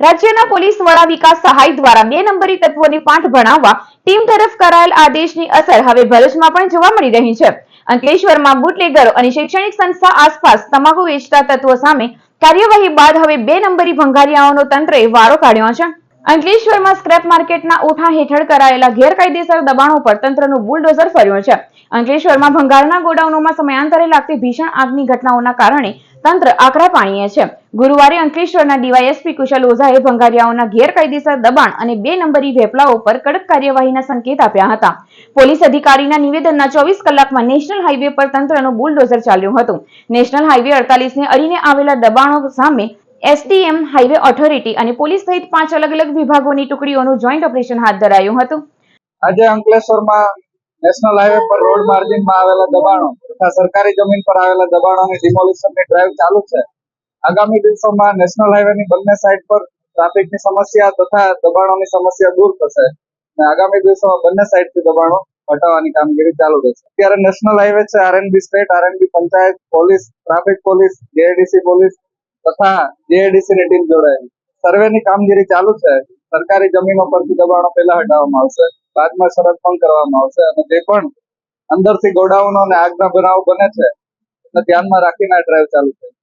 રાજ્યના પોલીસ વડા વિકાસ સહાય દ્વારા બે નંબરી તત્વોની પાઠ ભણાવવા ટીમ તરફ કરાયેલ આદેશની અસર હવે ભરૂચમાં પણ જોવા મળી રહી છે. અંકલેશ્વરમાં બુટલેગરો અને શૈક્ષણિક સંસ્થા આસપાસ તમાકુ વેચતા તત્વો સામે કાર્યવાહી બાદ હવે બે નંબરી ભંગારિયાઓનો તંત્રએ વારો કાઢ્યો છે. અંકલેશ્વરમાં સ્ક્રેપ માર્કેટના ઉઠા હેઠળ કરાયેલા ગેરકાયદેસર દબાણો પર તંત્રનું બુલડોઝર ફર્યું છે. અંકલેશ્વરમાં ભંગારના ગોડાઉનોમાં સમયાંતરે લાગતી ભીષણ આગની ઘટનાઓના કારણે તંત્ર આકરા પાણીએ છે. ગુરુવારે અંકલેશ્વરના ડીવાયએસપી કુશલ ઓઝાએ ભંગારિયાઓના ગેરકાયદેસર દબાણ અને બે નંબરી વેપલાઓ પર કડક કાર્યવાહીના સંકેત આપ્યા હતા. પોલીસ અધિકારીના નિવેદનના ચોવીસ કલાકમાં નેશનલ હાઈવે પર તંત્રનું બુલડોઝર ચાલ્યું હતું. નેશનલ હાઈવે અડતાલીસ ને અડીને આવેલા દબાણો સામે એસટીએમ હાઈવે ઓથોરિટી અને પોલીસ સહિત પાંચ અલગ અલગ વિભાગોની ટુકડીઓનું જોઈન્ટ ઓપરેશન હાથ ધરાયું હતું. આજે અંકલેશ્વરમાં નેશનલ હાઈવે પર રોડ માર્જિનમાં આવેલા દબાણો સરકારી જમીન પર આવેલા દબાણોની ડિમોલિશનની ડ્રાઈવ ચાલુ છે. આગામી દિવસોમાં નેશનલ હાઈવેની બંને સાઈડ પર ટ્રાફિકની સમસ્યા તથા દબાણોની સમસ્યા દૂર થશે અને આગામી દિવસોમાં બંને સાઈડથી દબાણો હટાવવાની કામગીરી ચાલુ રહેશે. અત્યારે નેશનલ હાઈવે છે RNB state RNB panchayat, police traffic police JADC police તથા જેઆઈડીસી ની ટીમ જોડાયેલી. સર્વેની કામગીરી ચાલુ છે. સરકારી જમીનો પરથી દબાણો પહેલા હટાવવામાં આવશે. બાદમાં શરત પણ કરવામાં આવશે અને જે પણ અંદરથી ગોડાઉનો અને આગના બનાવો બને છે. ધ્યાનમાં રાખીને આ ડ્રાઈવ ચાલુ છે